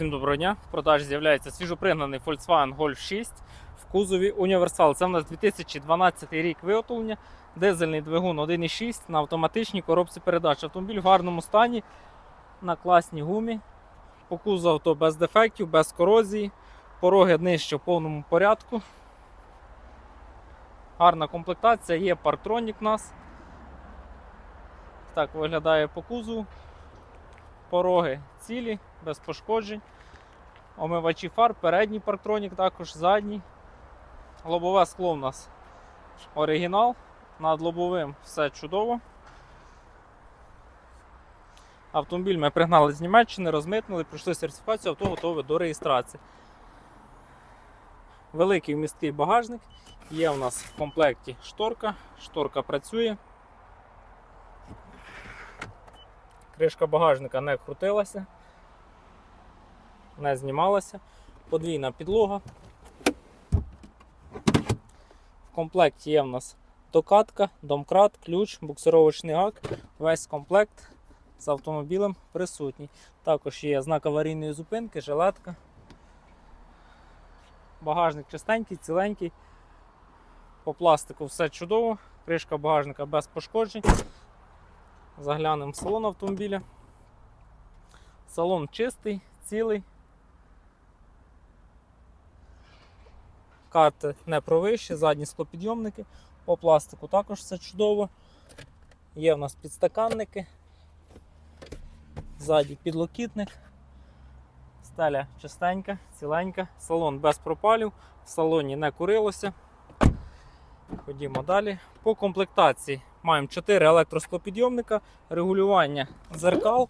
Всім доброго дня. В продажі з'являється свіжопригнаний Volkswagen Golf 6 в кузові універсал. Це в нас 2012 рік виготовлення, дизельний двигун 1.6 на автоматичній коробці передач. Автомобіль в гарному стані, на класній гумі. По кузову авто без дефектів, без корозії. Пороги нижче в повному порядку. Гарна комплектація, є парктронік у нас. Так виглядає по кузову. Пороги цілі, без пошкоджень. Омивачі фар, передній парктронік, також задній. Лобове скло у нас оригінал. Над лобовим все чудово. Автомобіль ми пригнали з Німеччини, розмитнили, пройшли сертифікацію, авто готове до реєстрації. Великий вмісткий багажник. Є у нас в комплекті шторка. Шторка працює. Кришка багажника не крутилася, не знімалася. Подвійна підлога. В комплекті є в нас докатка, домкрат, ключ, буксировочний гак. Весь комплект з автомобілем присутній. Також є знак аварійної зупинки, жилетка. Багажник чистенький, ціленький. По пластику все чудово. Кришка багажника без пошкоджень. Заглянемо в салон автомобіля. Салон чистий, цілий. Карти не провищі, задні склопідйомники. По пластику також все чудово. Є в нас підстаканники. Ззаді підлокітник. Стеля чистенька, ціленька, салон без пропалів, в салоні не курилося. Ходімо далі. По комплектації маємо 4 електросклопідйомника, регулювання зеркал,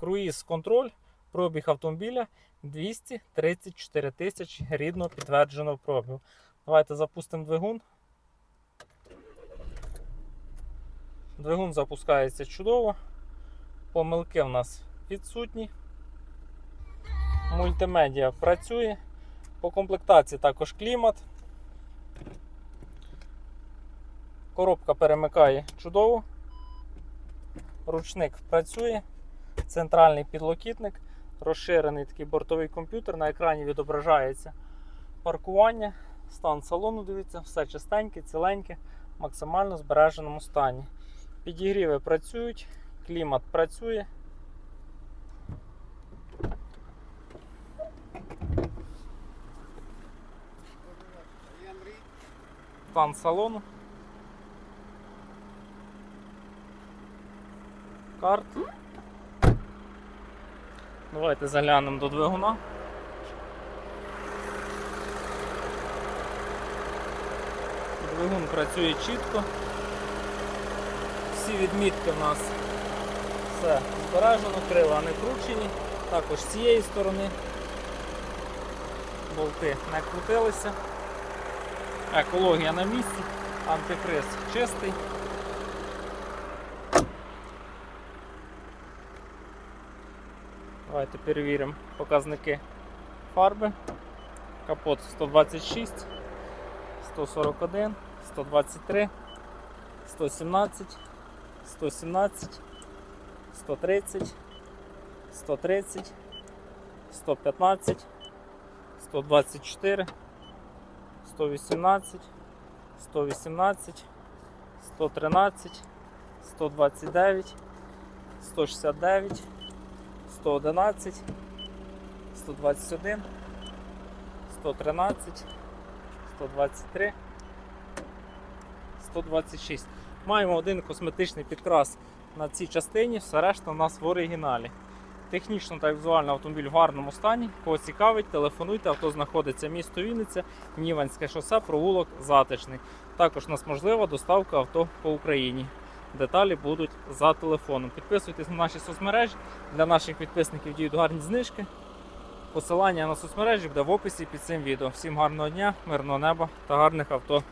круїз контроль, пробіг автомобіля 234 тисячі рідно підтвердженого пробігу. Давайте запустимо двигун. Двигун запускається чудово. Помилки в нас відсутні. Мультимедіа працює. По комплектації також клімат. Коробка перемикає чудово. Ручник працює. Центральний підлокітник, розширений такий бортовий комп'ютер. На екрані відображається паркування, стан салону, дивіться, все чистеньке, ціленьке, в максимально збереженому стані. Підігріви працюють, клімат працює. Стан салону. Карт. Давайте заглянемо до двигуна. Двигун працює чітко. Всі відмітки в нас все збережено, крила не кручені, також з цієї сторони болти не крутилися. Екологія на місці, антифриз чистий. Давайте перевіримо показники фарби. Капот 126, 141, 123, 117, 117, 130, 130, 115, 124, 118, 118, 113, 129, 169. 111, 121, 113, 123, 126. Маємо один косметичний підкрас на цій частині, все решта у нас в оригіналі. Технічно та візуально автомобіль в гарному стані. Кого цікавить, телефонуйте, авто знаходиться місто Вінниця, Ніванське шосе, провулок Затишний. Також у нас можлива доставка авто по Україні. Деталі будуть за телефоном. Підписуйтесь на наші соцмережі. Для наших підписників діють гарні знижки. Посилання на соцмережі буде в описі під цим відео. Всім гарного дня, мирного неба та гарних авто.